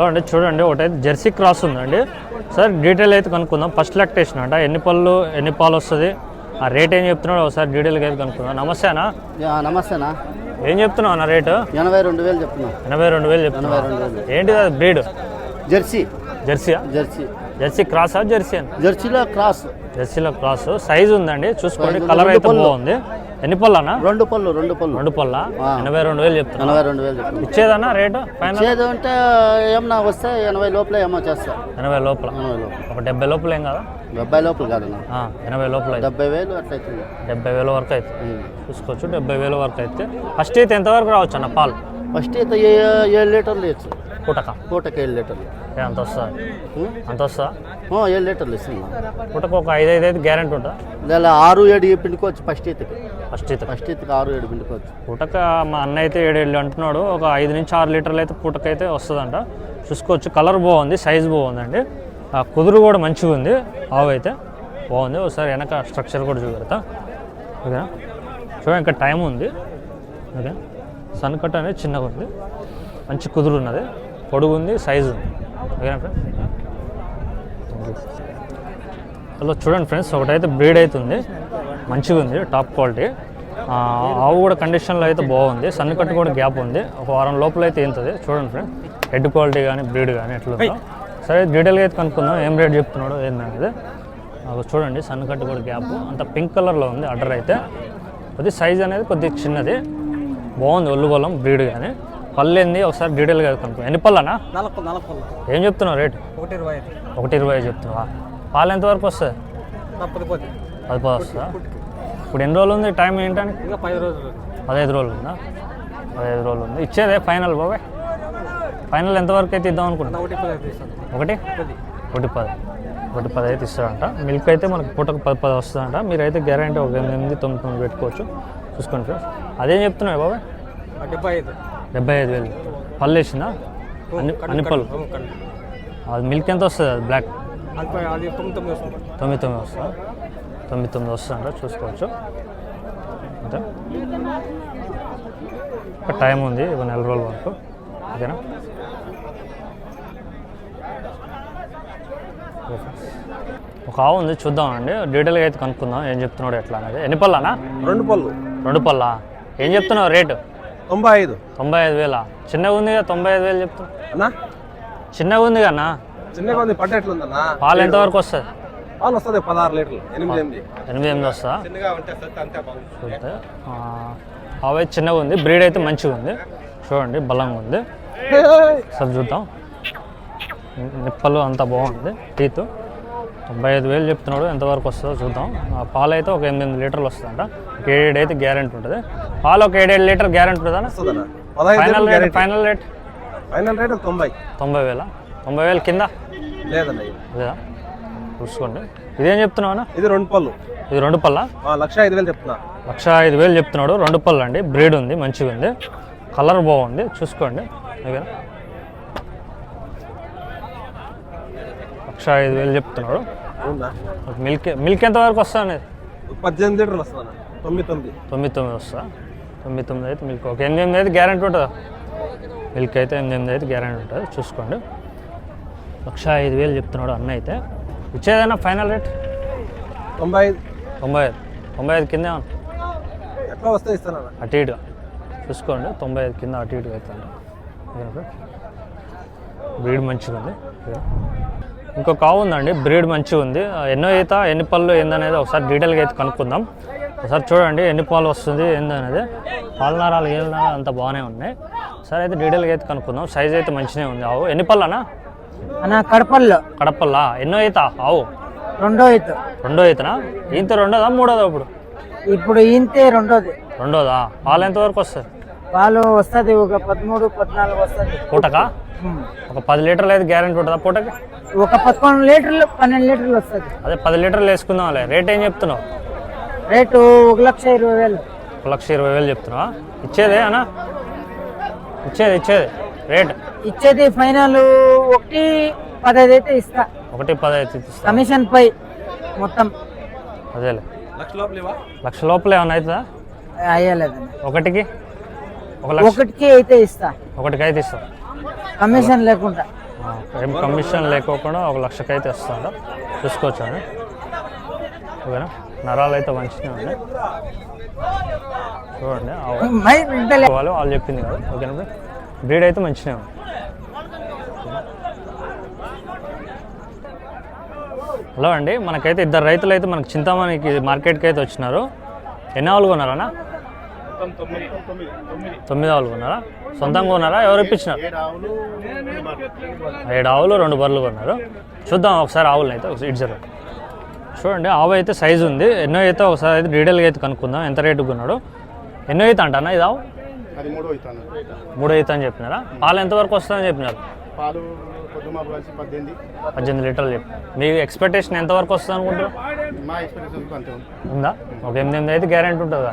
Hello అండి చూడండి ఒకటైతే జెర్సీ క్రాస్ ఉందండి. సార్ డీటెయిల్ అయితే కనుక్కుందాం. ఫస్ట్ లాక్టేషన్ అంట ఎన్ని పళ్ళు ఎన్ని పాలు వస్తుంది? ఆ రేట్ ఏం చెప్తున్నాడు ఒకసారి డీటెయిల్గా అయితే కనుక్కుందాం. నమస్తే అన్న. యా, నమస్తేనా ఏం చెప్తున్నావు అన్న రేటు? ఎనభై రెండు వేలు చెప్తున్నా. ఎనభై రెండు వేలు వేలు. ఏంటిది అది బ్రీడ్ జెర్సీ. జెర్సీయా? జెర్సీ. జెర్సీ క్రాసా జెర్సీ జెర్సీలో క్రాస్. జెర్సీలో క్రాస్. సైజ్ ఉందండి. చూసుకోండి కలర్ అయితే. బాగుంది. ఎన్ని పళ్ళు అన్న రెండు పళ్ళు రెండు పళ్ళు. రెండు పళ్ళ. ఎనభై రెండు వేలు చెప్తున్నా. ఎనభై రెండు వేలు చెప్తున్నా. ఇచ్చేదన్నా రేటు? ఫైనల్ చేదు అంటే ఏమన్నా వస్తే ఎనభై లోపల ఏమో చేస్తా. ఎనభై లోపల. ఎనభై లోపల. ఒక డెబ్బై లోపల ఏం కదా? డెబ్బై లోపల కాదన్నా ఎనభై లోపల అయితే. డెబ్బై వేలు అట్లా అవుతుంది. డెబ్బై వేల వరకు అయితే. ఉమ్. చూసుకోవచ్చు డెబ్బై వేల వరకు అయితే. ఫస్ట్ అయితే ఎంతవరకు రావచ్చు అన్న పాలు? ఫస్ట్ అయితే ఏడు లీటర్లు ఇచ్చు. పూటక? పూటకి ఏడు లీటర్లు. అంత వస్తుంది ఉమ్. అంత వస్తుందా ఓ, ఏడు లీటర్లు ఇస్తున్నా. పూటకు ఒక ఐదు ఐదు అయితే గ్యారెంటీ ఉంటుందా? లేదా ఆరు ఏడు పిండుకోవచ్చు ఫస్ట్ ఈతకి ఫస్ట్ అయితే ఫస్ట్ ఈతకి ఆరు ఏడు పిండుకోవచ్చు పూటక మా అన్న అయితే ఏడు ఏళ్ళు అంటున్నాడు. ఒక ఐదు నుంచి ఆరు లీటర్లు అయితే పూటక అయితే వస్తుందంట. చూసుకోవచ్చు. కలర్ బాగుంది సైజ్ బాగుందండి. ఆ కుదురు కూడా మంచిగా ఉంది. ఆవు అయితే బాగుంది. ఒకసారి వెనక స్ట్రక్చర్ కూడా చూపెడతా. ఓకేనా? చూడండి ఇంకా టైం ఉంది. ఓకే. సన్ కట్ అనేది చిన్నగా ఉంది. మంచి కుదురు ఉన్నది. పొడుగు ఉంది సైజు ఉంది. ఓకేనా ఫ్రెండ్స్ హలో చూడండి ఫ్రెండ్స్ ఒకటైతే బ్రీడ్ అవుతుంది మంచిగా ఉంది టాప్ క్వాలిటీ ఆ, ఆవు కూడా కండిషన్లో అయితే బాగుంది సన్ కట్ కూడా గ్యాప్ ఉంది. ఒక వారం లోపల అయితే ఏంటది చూడండి ఫ్రెండ్ హెడ్ క్వాలిటీ కానీ బ్రీడ్ కానీ ఎట్లుందో. సరే డీటెయిల్గా అయితే కనుక్కుందాం. ఏం రేట్ చెప్తున్నాడో ఏందనేది చూడండి సన్ కట్ కూడా గ్యాప్ అంత పింక్ కలర్లో ఉంది అడ్డర్ అయితే. కొద్ది సైజ్ అనేది కొద్దిగా చిన్నది. బాగుంది ఒళ్ళు బలం బ్రీడ్ కానీ పళ్ళు ఏంది? ఒకసారి డీటెయిల్గా అయితే కనుక్కో ఎన్ని పళ్ళనా ఏం చెప్తున్నావు రేట్ ఒకటి ఇరవై ఒకటి ఇరవై చెప్తున్నావా? పాలు ఎంతవరకు వస్తుంది పది పది వస్తుందా ఇప్పుడు ఎన్ని రోజులు ఉంది? టైం ఏంటని? ఇంకా పది రోజులు పదహైదు రోజులు ఉందా? పదహైదు రోజులు ఉంది. ఇచ్చేదే ఫైనల్ బాబాయ్. ఫైనల్ ఎంతవరకు అయితే ఇద్దాం అనుకుంటున్నా ఒకటి ఒకటి? పది. ఒకటి పది. అయితే ఇస్తారంట మిల్క్ అయితే మనకి పూటకు పది పది వస్తుందంట. మీరైతే గ్యారంటీ ఒక ఎనిమిది తొమ్మిది తొమ్మిది పెట్టుకోవచ్చు. చూసుకోండి ఫ్రెండ్స్. అదేం చెప్తున్నావు బాబాయ్? ఆ డెబ్బై ఐదు. డెబ్బై ఐదు వేలు. పళ్ళు వేసిందా? అన్ని అన్ని పళ్ళు. అది మిల్క్ ఎంత వస్తుంది? అది బ్లాక్ తొమ్మిది తొమ్మిది వస్తుంది? తొమ్మిది తొమ్మిది వస్తుందా? తొమ్మిది తొమ్మిది వస్తుందంట చూసుకోవచ్చు. అంతే. ఇంకా టైం ఉంది ఒక నెల రోజుల వరకు. ఓకేనా. ఒక ఆవు ఉంది చూద్దామండి డీటెయిల్గా అయితే కనుక్కుందాం ఏం చెప్తున్నాడు ఎట్లా అనేది. ఎన్ని పళ్ళనా? రెండు పళ్ళు. రెండు పళ్ళా? ఏం చెప్తున్నావు రేటు? తొంభై ఐదు. తొంభై ఐదు వేలా? చిన్నగా ఉంది కదా తొంభై ఐదు వేలు చెప్తున్నా చిన్నగా ఉంది కన్నా చిన్నగా ఉంది పట్ట ఎట్లుందన్నా? పాలు ఎంతవరకు వస్తుంది పాలు వస్తుంది పదహారు లీటర్లు. ఎనిమిది ఎనిమిది. ఎనిమిది ఎనిమిది వస్తా? చిన్నగా ఉంటే అంతే అయితే చిన్నగా ఉంది. బ్రీడ్ అయితే మంచిగా ఉంది. చూడండి బలంగా ఉంది. సరే చూద్దాం. నిప్పలు అంతా బాగుంది. టీత్. తొంభై ఐదు వేలు చెప్తున్నాడు. ఎంతవరకు వస్తుందో చూద్దాం. పాలు అయితే ఒక ఎనిమిది లీటర్లు వస్తుందంట. ఏడేడు అయితే గ్యారెంటీ ఉంటుంది. పాలు ఒక ఏడేడు లీటర్ గ్యారెంటీ ఉంటుందా? Final rate final rate final rate తొంభై. తొంభై వేల. తొంభై వేలు కింద? ఇది. లేదా? చూసుకోండి. ఇదేం చెప్తున్నావు? ఇది రెండు పళ్ళు. ఇది రెండు పళ్ళ? లక్ష ఐదు వేలు చెప్తున్నా. లక్ష ఐదు వేలు చెప్తున్నాడు. రెండు పళ్ళు అండి. బ్రీడ్ ఉంది మంచిగా ఉంది. కలర్ బాగుంది. చూసుకోండి. ఓకేనా? లక్ష ఐదు వేలు చెప్తున్నాడు. మిల్క్ మిల్క్ ఎంత వరకు వస్తా అనేది? పద్దెనిమిది లీటర్లు వస్తుందన్న తొమ్మిది తొమ్మిది. తొమ్మిది తొమ్మిది వస్తా. తొమ్మిది తొమ్మిది అయితే మిల్క్. ఒక ఎనిమిది ఎనిమిది అయితే గ్యారెంటీ ఉంటుందా? మిల్క్ అయితే ఎనిమిది ఎనిమిది అయితే గ్యారెంటీ ఉంటుంది? చూసుకోండి. లక్ష ఐదు వేలు చెప్తున్నాడు అన్న అయితే. ఇచ్చేదైనా ఫైనల్ రేట్? తొంభై ఐదు. తొంభై ఐదు. తొంభై ఐదు కింద ఎట్లా వస్తే ఇస్తానన్న? అటు ఇటుగా చూసుకోండి తొంభై ఐదు కింద అటు ఇటుగా అవుతుంది. బ్రీడ్ మంచిగా ఉంది. ఇంకొక ఆవు ఉందండి బ్రీడ్ మంచిగా ఉంది. ఎన్నో ఈత ఎన్ని పళ్ళు ఏందనేది ఒకసారి డీటెయిల్గా అయితే కనుక్కుందాం. ఒకసారి చూడండి ఎన్ని పాలు వస్తుంది ఏందనేది. పాల నరాలు ఏం నరాలు అంత బాగానే ఉన్నాయి. సరే అయితే డీటెయిల్గా అయితే కనుక్కుందాం. సైజ్ అయితే మంచిగా ఉంది. ఆవు ఎన్ని పళ్ళు అన్న కడపల్లో. కడపల్లా? ఎన్నో ఈత? ఆవు. రెండో ఈత. రెండో ఈతనా? ఈత రెండోదా మూడోదా ఇప్పుడు? ఇప్పుడు ఈంతే రెండోది. రెండోదా? పాలు ఎంతవరకు వస్తుంది పాలు వస్తుంది ఒక పదమూడు పద్నాలుగు వస్తుంది. పూటకా? ఒక పది లీటర్లు అయితే గ్యారెంటీ ఉంటుందా పూటకి? ఒక పదకొండు లీటర్లు పన్నెండు లీటర్లు వస్తుంది. అదే పది లీటర్లు వేసుకుందాంలే. రేట్ ఏం చెప్తున్నావు? రేటు ఒక లక్ష ఇరవై వేలు. ఒక లక్ష ఇరవై వేలు చెప్తున్నావా? ఇచ్చేదే అన్నా? ఇచ్చేది ఇచ్చేది. రేట్? ఇచ్చేది ఫైనల్ ఒకటి పదహైదు అయితే ఇస్తా. ఒకటి పది అయితే ఇస్తా. కమిషన్ పై మొత్తం. అదేలే. లక్ష లోపల ఇవ్వా? లక్ష లోపల ఏమైనా అవుతుందా? అయ్యలేదండి ఒకటికి? ఒక లక్ష? ఒకటికి అయితే ఇస్తా. ఒకటికి అయితే ఇస్తాం. కమిషన్ లేకుండా. ఏం కమిషన్ లేకోకుండా ఒక లక్షకైతే ఇస్తాడు చూసుకోవచ్చు అని ఓకేనా? నరాలు అయితే మంచిగా ఉన్నాయి. చూడండి వాళ్ళు వాళ్ళు చెప్పింది కదా. ఓకేనా బ్రీడ్ అయితే మంచిగా ఉంది. హలో అండి మనకైతే ఇద్దరు రైతులు అయితే మనకి చింతామణికి మార్కెట్కి అయితే వచ్చినారు. ఎన్ని ఆవులు కొన్నారన్నా? తొమ్మిది ఆవులు కొన్నారా? సొంతంగా కొన్నారా? ఎవరు ఇప్పించినారు? ఏడు ఆవులు రెండు బర్రెలు కొన్నారు. చూద్దాం ఒకసారి ఆవులను అయితే ఒకసారి ఇటు. చూడండి ఆవు అయితే సైజు ఉంది. ఎన్నో అయితే ఒకసారి అయితే డీటెయిల్గా అయితే కనుక్కుందాం. ఎంత రేటుకి కొన్నాడు? ఎన్నో అయితే అంటానా ఇది ఆవు? మూడో అయితే అని చెప్పినారా? పాలు ఎంతవరకు వస్తుందని చెప్పినారు? పాలు పద్దెనిమిది. లీటర్లు చెప్పి. మీ ఎక్స్పెక్టేషన్ ఎంతవరకు వస్తుంది అనుకుంటారు ఉంది. ఉందా? ఒక ఎనిమిది ఎనిమిది అయితే గ్యారెంటీ ఉంటుంది?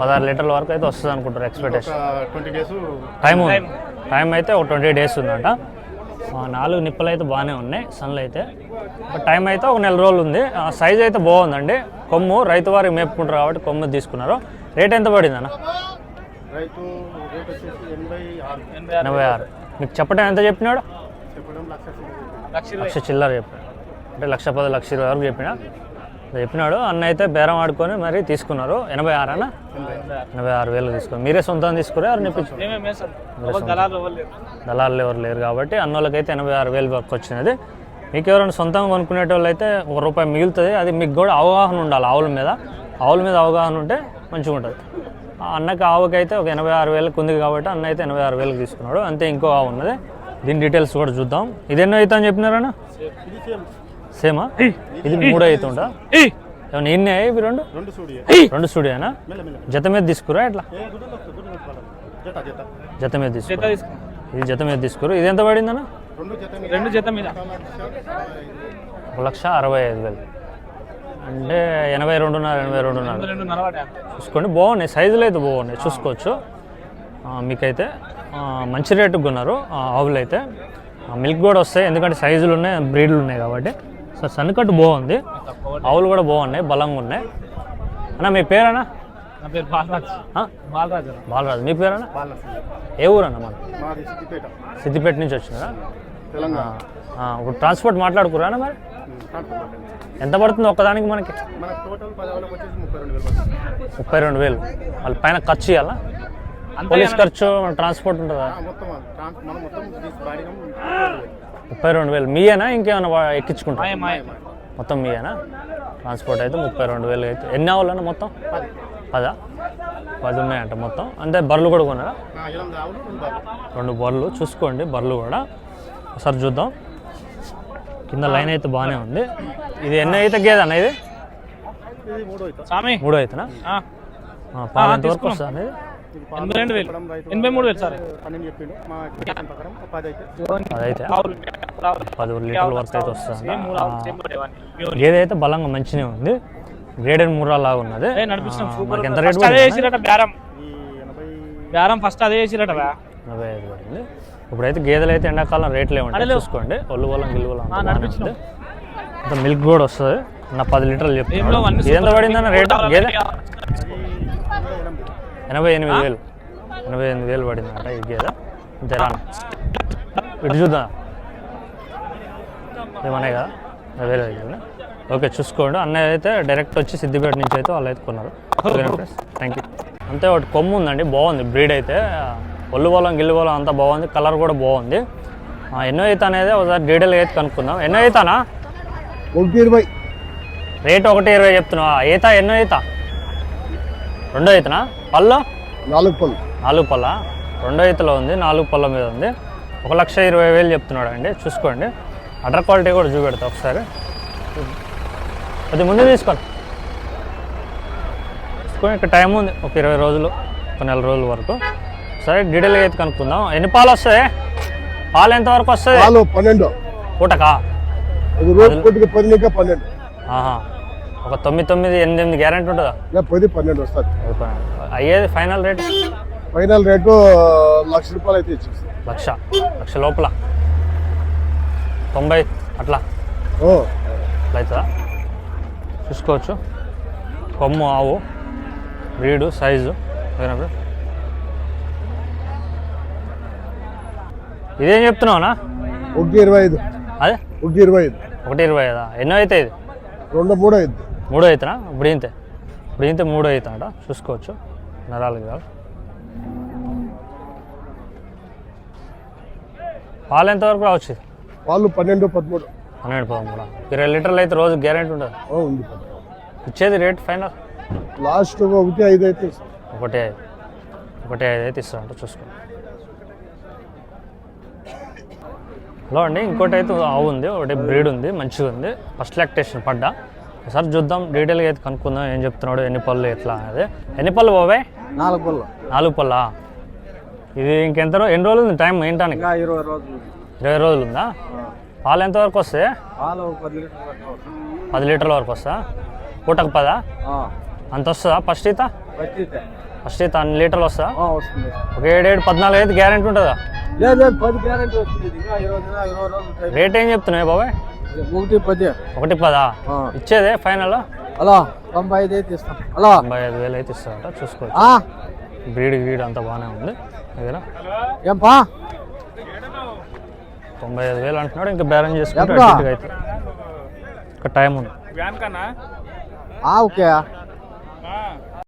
పదహారు లీటర్ల వరకు అయితే వస్తుంది అనుకుంటారు ఎక్స్పెక్టేషన్ ఒక ట్వంటీ డేస్ టైం ఉంది. టైం అయితే ఒక ట్వంటీ డేస్ ఉందంట. ఆ, నాలుగు నిప్పులు అయితే బాగానే ఉన్నాయి సన్లు అయితే. ఒక టైం అయితే ఒక నెల రోజులు ఉంది. సైజ్ అయితే బాగుందండి. కొమ్ము రైతు వారికి మేపుకుంటారు కాబట్టి కొమ్ము తీసుకున్నారు. రేట్ ఎంత పడింది అన్న రైతు రేట్ వచ్చేసి ఎనభై ఆరు. మీకు చెప్పడం ఎంత చెప్పినాడు? లక్ష చిల్లర చెప్పాడు అంటే లక్ష పది లక్ష ఇరవై వరకు చెప్పినా. చెప్పినాడు అన్న అయితే బేరం ఆడుకొని మరి తీసుకున్నారు. ఎనభై ఆరు అన్న? ఎనభై ఆరు వేలు తీసుకున్నారు. మీరే సొంతం తీసుకురా ఎవరు దళాలు ఎవరు లేరు. కాబట్టి అన్నోళ్ళకైతే ఎనభై ఆరు వేలు వరకు వచ్చినది. మీకు ఎవరైనా సొంతంగా కొనుక్కునేటోళ్ళు అయితే ఒక రూపాయి మిగులుతుంది. అది మీకు కూడా అవగాహన ఉండాలి ఆవుల మీద. ఆవుల మీద అవగాహన ఉంటే మంచిగా ఉంటుంది. అన్నకి ఆవుకి అయితే ఒక ఎనభై ఆరు వేలకు ఉంది కాబట్టి అన్న అయితే ఎనభై ఆరు వేలకు తీసుకున్నాడు. అంతే ఇంకో ఆవు ఉన్నది. దీని డీటెయిల్స్ కూడా చూద్దాం. ఇది ఎన్నో అవుతా అని చెప్పినారన్న సేమా ఇది మూడో అవుతుంటా ఏమన్నా ఎన్ని ఇవి రెండు? రెండు స్టూడియోనా? జత మీద తీసుకురా ఎట్లా? జత జత. జత మీద తీసుకురా. ఇది జత మీద తీసుకురు. ఇది ఎంత పడిందన్న రెండు జత మీద. రెండు జత మీద. ఒక లక్ష అరవై ఐదు వేలు. అంటే ఎనభై రెండున్నర ఎనభై రెండున్నర. చూసుకోండి బాగున్నాయి. సైజులు అయితే బాగున్నాయి. చూసుకోవచ్చు. మీకైతే మంచి రేటుకు కొన్నారు ఆ, ఆవులు అయితే ఆ, మిల్క్ కూడా వస్తాయి ఎందుకంటే సైజులు ఉన్నాయి బ్రీడ్లు ఉన్నాయి కాబట్టి. సో సన్నకట్టు బాగుంది. ఆవులు కూడా బాగున్నాయి బలంగా ఉన్నాయి. అన్న మీ పేరన్నా? నా పేరు బాలరాజ్? బాలరాజు బాలరాజు. మీ పేరన్నా? ఏ ఊరన్న మన మాది సిద్దిపేట. సిద్దిపేట నుంచి వచ్చినారా? తెలంగాణ. ఆ, ఇప్పుడు ట్రాన్స్పోర్ట్ మాట్లాడుకురా మరి. ఎంత పడుతుంది ఒక్కదానికి మనకి? ముప్పై రెండు వేలు పడుతుంది. ముప్పై రెండు వేలు. వాళ్ళ పైన ఖర్చు ఇవ్వాలా పోలీస్ ఖర్చు ట్రాన్స్పోర్ట్ ఉంటుందా? ఆ, మొత్తం ట్రాన్స్ మనం మొత్తం తీసి బాడీగా ముప్పై రెండు వేలు. మీయేనా? ఇంకేమైనా ఎక్కించుకుంటా మొత్తం మీయేనా? ట్రాన్స్పోర్ట్ అయితే ముప్పై రెండు వేలు అయితే ఎన్ని ఆవులన్నా మొత్తం? పది. పదా? ఉన్నాయంట మొత్తం. అంటే బర్రెలు కూడా కొన్నారా? రెండు బర్రెలు. చూసుకోండి బర్రెలు కూడా. ఒకసారి చూద్దాం. కింద లైన్ అయితే బాగానే ఉంది. ఇది ఎన్ని అయితే గేదె అన్న ఇది? ఇది మూడో అవుతుంది స్వామి. మూడో అయితేనా ఆ, ఆ, పాలు ఎంతవరకు. వస్తుంది? ఎనభై రెండు వేలు. చెప్పడం రైతు ఎనభై మూడు వేలు సార్. పన్నెండు చెప్పిండు. మా ఎక్స్పెక్టేషన్ ప్రకారం ఒక పది అయితే. అదైతే ఆవులు ఆవులు. పది లీటర్ల వరకు అయితే వస్తుంది. సేమ్ మూడు ఆవులు, సేమ్ ఒకటే వాడిని. ప్యూర్. గేదె అయితే బలంగా మంచిగా ఉంది గ్రేడెడ్ ముర్రా లాగా ఉన్నది. ఏ, నడిపిస్తున్నాం. ఎంత రేట్ అదే వేసిరట బేరం. ఈ ఎనభై బేరం ఫస్ట్ అదే వేసిరట ఐదు పడింది. ఇప్పుడైతే గేదెలు అయితే ఎండాకాలం రేట్లే ఉంటాయి. చూసుకోండి. ఒళ్ళు బలం గిల్లు బలం మిల్క్ కూడా వస్తుంది. నా పది లీటర్లు ఇది ఎంత పడిందన్న రేట్? గేదె ఎనభై. ఎనిమిది వేలు. ఎనభై ఎనిమిది వేలు పడిందంట ఈ గేదె. అంతేనా ఇటు చూద్దాం. ఏమన్నాయి కదా. ఎనభై వేలు అయింది ఓకే చూసుకోండి. అన్నయ్య అయితే డైరెక్ట్ వచ్చి సిద్దిపేట నుంచి అయితే వాళ్ళు అయితే కొన్నారు. థ్యాంక్ యూ అంతే ఒకటి కొమ్ము ఉందండి. బాగుంది. బ్రీడ్ అయితే ఒళ్ళు బలం గిల్లు బలం అంతా బాగుంది. కలర్ కూడా బాగుంది. ఎన్నో ఈత అనేది ఒకసారి డీటెయిల్గా అయితే కనుక్కుందాం. ఎన్నో ఈతనా? ఒకటి ఇరవై. రేట్ ఒకటి ఇరవై చెప్తున్నావా? ఈత ఎన్నో ఈత? రెండో ఈతనా? పళ్ళు? నాలుగు పళ్ళు. నాలుగు పళ్ళ. రెండో ఈతలో ఉంది నాలుగు పళ్ళ మీద ఉంది. ఒక లక్ష ఇరవై వేలు చెప్తున్నాడు అండి చూసుకోండి. అటర్ క్వాలిటీ కూడా చూపెడతా ఒకసారి. అది ముందు తీసుకోండి. తీసుకొని ఇక్కడ టైం ఉంది ఒక ఇరవై రోజులు ఒక నెల రోజుల వరకు. సరే డీటెయిల్గా అయితే కనుక్కుందాం. ఎన్ని పాలు వస్తాయి? పాలు ఎంతవరకు వస్తాయి? పాలు పన్నెండు. పూటకా? పన్నెండు. ఆహా. ఒక తొమ్మిది తొమ్మిది ఎనిమిది ఎనిమిది గ్యారెంటీ ఉంటుందా? ఇంకా పది పన్నెండు వస్తుంది. అయ్యేది final rate? Final rate lakh రూపాయలు అయితే ఇచ్చేస్తాం లక్ష. లక్ష లోపల. తొంభై అట్లా. ఓ, అవుతుందా చూసుకోవచ్చు. కొమ్ము ఆవు బ్రీడు సైజు. ఓకేనా ఇదేం చెప్తున్నావునా? ఒకటి ఇరవై ఐదు. అదే? ఒకటి ఇరవై ఐదు. ఒకటి ఇరవై ఐదా? ఎన్నో అయితే ఇది? రెండు మూడు ఐదు. మూడో అవుతానా ఇప్పుడు ఇంతే ఇప్పుడు ఇంతే మూడో అవుతాడ చూసుకోవచ్చు. నరాలు కాదు పాలు ఎంతవరకు రావచ్చు? వాళ్ళు పన్నెండు పదమూడు. పన్నెండు పదమూడు? ఇరవై లీటర్లు అయితే రోజు గ్యారెంటీ ఉంటుంది ఆ, ఉంది. ఇచ్చేది రేట్ ఫైనల్? లాస్ట్ ఒకటి ఐదు అయితే. ఒకటే ఐదు ఒకటే ఐదు అయితే ఇస్తారంట. చూసుకోండి. హలో అండి ఇంకోటి అయితే ఆవు ఉంది ఒకటి బ్రీడ్ ఉంది మంచిగా ఉంది. ఫస్ట్ లాక్టేషన్ పడ్డా. ఒకసారి చూద్దాం డీటెయిల్గా అయితే కనుక్కుందాం ఏం చెప్తున్నాడు ఎన్ని పళ్ళు ఎట్లా అనేది. ఎన్ని పళ్ళు బాబాయ్? నాలుగు పళ్ళు. నాలుగు పళ్ళా? ఇది ఇంకెంత ఎన్ని రోజులు ఉంది టైం ఏంటానికి? ఇరవై రోజులు ఇరవై రోజులు ఉందా? పాలు ఎంతవరకు వస్తాయి? పాలు పది లీటర్లు పట్టుకోవచ్చు. పది లీటర్ల వరకు వస్తా పూటకు పదా? అంత వస్తుందా? ఫస్ట్ ఈత. ఫస్ట్ ఈత. అన్ని లీటర్లు వస్తుంది. ఒక ఏడేడు పద్నాలుగు అయితే గ్యారెంటీ ఉంటుందా. రేట్ ఏం చెప్తున్నాయి బాబాయ్? ఒకటి పది. ఒకటి పదా. ఇచ్చేదే ఫైనల్? హలో తొంభై ఐదు అయితే ఇస్తాం. హలో తొంభై ఐదు వేలు అయితే ఇస్తారట చూసుకోవచ్చు. ఆ, బ్రీడ్ గ్రీడ్ అంతా బాగానే ఉంది దగ్గర ఏం పా తొంభై ఐదు వేలు అంటున్నాడు ఇంకా బేరం చేసుకుంటే ఎప్పుడు? అటు ఇటుగా అయితే. ఇంకా టైం ఉంది. వ్యాన్ కన్నా? ఆ, ఓకే.